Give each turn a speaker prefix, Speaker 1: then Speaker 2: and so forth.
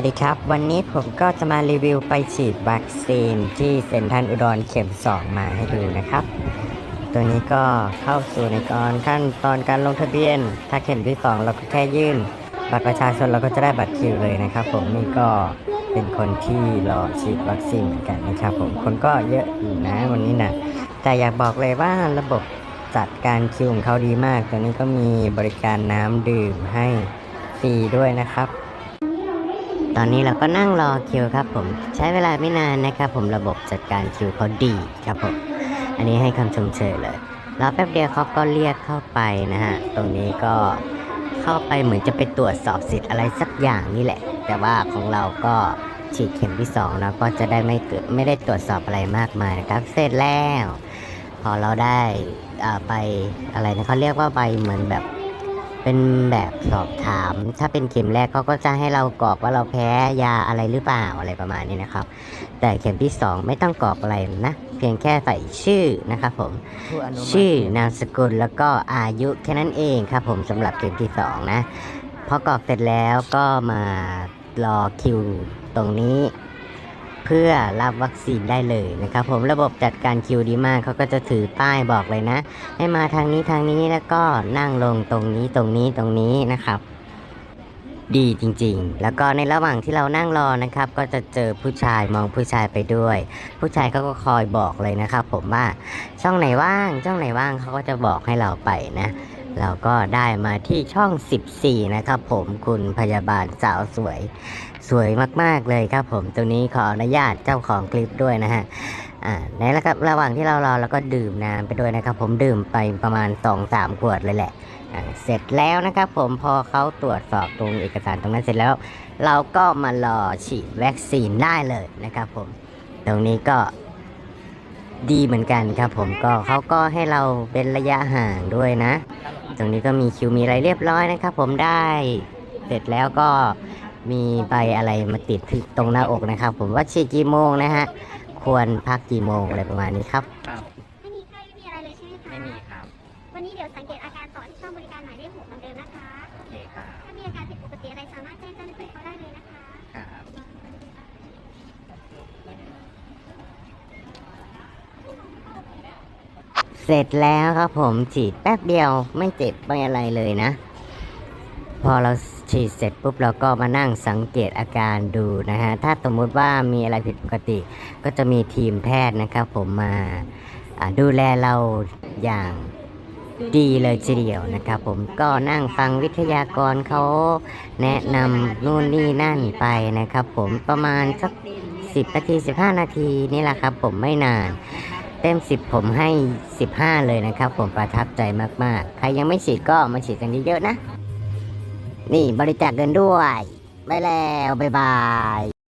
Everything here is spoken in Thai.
Speaker 1: วัสดีครับ วันนี้ผมก็จะมารีวิวไปฉีดวัคซีนที่เซ็นทรัลอุดรเข็ม 2 มาให้ดูนะครับ ตัวนี้ก็เข้าสู่ในกอนขั้นตอนการลงทะเบียน ถ้าเข็มที่ 2 เราก็แค่ยื่นบัตรประชาชนเราก็จะได้บัตรคิวเลยนะครับ ผมนี่ก็เป็นคนที่รอฉีดวัคซีนเหมือนกันนะครับ ผมคนก็เยอะอยู่นะวันนี้นะแต่อยากบอกเลยว่าระบบจัดการคิวของเขาดีมาก ตัวนี้ก็มีบริการน้ำดื่มให้ฟรีด้วยนะครับ ตอนนี้เราก็นั่งรอคิวครับผม ใช้เวลาไม่นานนะครับผมระบบจัดการคิวเขาดีครับผม อันนี้ให้คำชมเชยเลยรอแป๊บเดียวเขาก็เรียกเข้าไปนะฮะ ตรงนี้ก็เข้าไปเหมือนจะไปตรวจสอบสิทธิ์อะไรสักอย่างนี่แหละ แต่ว่าของเราก็ฉีดเข็มที่สองแล้วก็จะได้ไม่เกิดไม่ได้ตรวจสอบอะไรมากมายนะครับ เสร็จแล้ว พอเราได้อ่าไปอะไรนะเขาเรียกว่าใบเหมือนแบบ เป็นแบบสอบถาม ถ้าเป็นเข็มแรกเขาก็จะให้เรากรอกว่าเราแพ้ยาอะไรหรือเปล่าอะไรประมาณนี้นะครับ แต่เข็มที่ 2 ไม่ต้องกรอกอะไรนะ เพียงแค่ใส่ชื่อนะครับผมชื่อนามสกุลแล้วก็อายุแค่นั้นเองครับผมสำหรับเข็มที่ 2 นะพอกรอกเสร็จแล้วก็มารอคิวตรงนี้ เพื่อรับวัคซีนได้เลยนะครับผมระบบจัดการคิวดีมากเขาก็จะถือป้ายบอกเลยนะ ให้มาทางนี้ทางนี้แล้วก็นั่งลงตรงนี้ตรงนี้ตรงนี้นะครับดีจริงๆ แล้วก็ในระหว่างที่เรานั่งรอนะครับ ก็จะเจอผู้ชายมองผู้ชายไปด้วย ผู้ชายเขาก็คอยบอกเลยนะครับ ผมว่าช่องไหนว่างช่องไหนว่างเขาก็จะบอกให้เราไปนะ เราก็ได้มาที่ช่อง 14 นะครับผมคุณพยาบาลสาวสวย สวยมากๆเลยครับผมตรงนี้ขออนุญาตเจ้าของคลิปด้วยนะฮะในระครับระหว่างที่เรารอเราก็ดื่มน้ำไปด้วยนะครับ ผมดื่มไปประมาณ 2-3 ขวดเลยแหละเสร็จแล้วนะครับผมพอเขาตรวจสอบตรงเอกสารตรงนั้นเสร็จแล้ว เราก็มารอฉีดวัคซีนได้เลยนะครับผม ตรงนี้ก็ ดีเหมือนกันครับผมก็เขาก็ให้เราเป็นระยะห่างด้วยนะ ตรงนี้ก็มีคิวมีอะไรเรียบร้อยนะครับ ผมได้เสร็จแล้วก็มีใบอะไรมาติดที่ตรงหน้าอกนะครับ ผมว่าฉีดกี่โมงนะฮะควรพักกี่โมงอะไรประมาณนี้ครับ
Speaker 2: ครับ
Speaker 3: ไม่มีไข้ไม่มีอะไรเลยใช่ไหมคะ
Speaker 2: ไม่มีครับ
Speaker 3: วันนี้เดี๋ยวสังเกตอาการต่อที่ช่องบริการหมายเลขหกเหมือนเดิมนะคะ
Speaker 2: โอเคครับ
Speaker 3: ถ้ามีอาการผิดปกติอะไรสามารถแจ้งเจ้าหน้าที่เขาได้เลยนะคะ
Speaker 2: ครับ
Speaker 1: เสร็จแล้วครับผมฉีดแป๊บเดียวไม่เจ็บไม่อะไรเลยนะ พอเราฉีดเสร็จปุ๊บเราก็มานั่งสังเกตอาการดูนะฮะถ้าสมมุติว่ามีอะไรผิดปกติ ก็จะมีทีมแพทย์นะครับ ผมมาดูแลเราอย่างดีเลยทีเดียวนะครับผมก็นั่งฟังวิทยากรเขาแนะนำนู่นนี่นั่นไปนะครับ ผมประมาณสัก 10นาที15 นาทีนี่แหละครับ ผมไม่นาน เต็ม 10 ผมให้ 15 เลยนะครับ ผมประทับใจมากๆ ใครยังไม่ฉีดก็มาฉีดกันเยอะๆนะ นี่บริจาคเงินด้วย ไปแล้ว บ๊ายบาย